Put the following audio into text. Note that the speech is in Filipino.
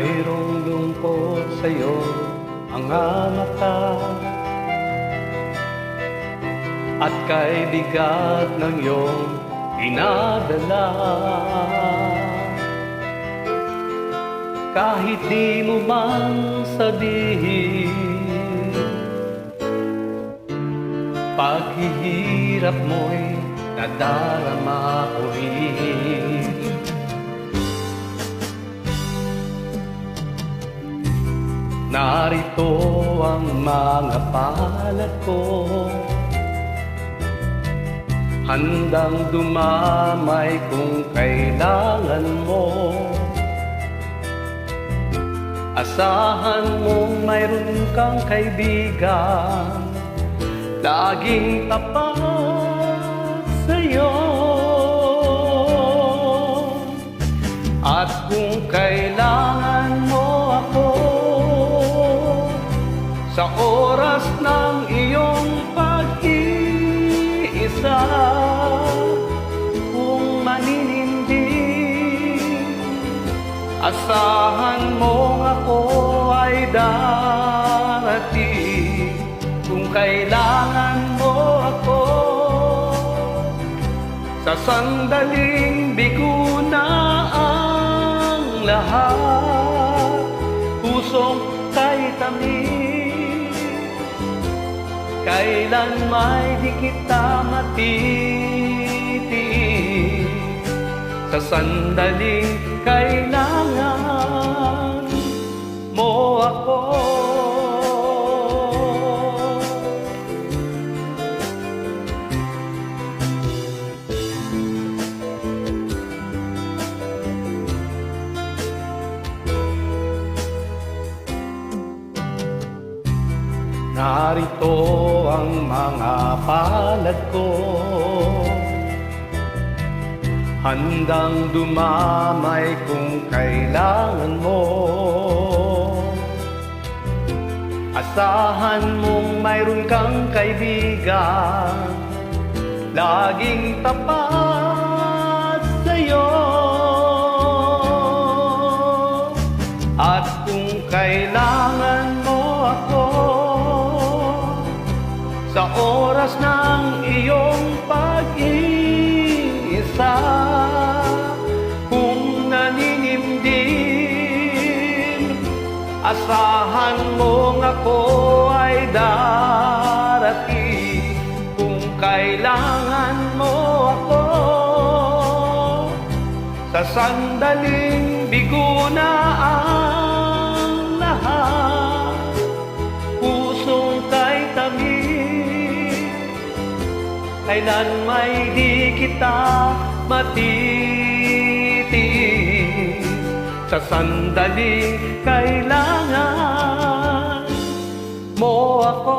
Mayroong lungkot sa'yo mga mata At kay bigat ng iyong inadala Kahit di mo man sabihin Paghihirap mo'y nadarama ko'y Narito ang mga palad ko. Handang dumamay kung kailangan mo. Asahan mong mayroon kang kaibigan. Laging tapat sa'yo Sa oras ng iyong pag-iisa Kung maninindig Asahan mong ako ay darating. Kung kailangan mo ako Sa sandaling Kailan may di kita matitiis? Sa sandaling kailangan mo ako. Narito mga palad ko. Handang dumamay kung kailangan mo. Asahan mong mayroon kang kaibigan. Laging tapat sa'yo. At kung kailangan oras ng iyong pag-iisa. Kung naninimdim Asahan mong ako ay darating. Kung kailangan mo ako Sa sandaling bigo Kailan may di kita matitiis? Sa sandaling kailangan mo ako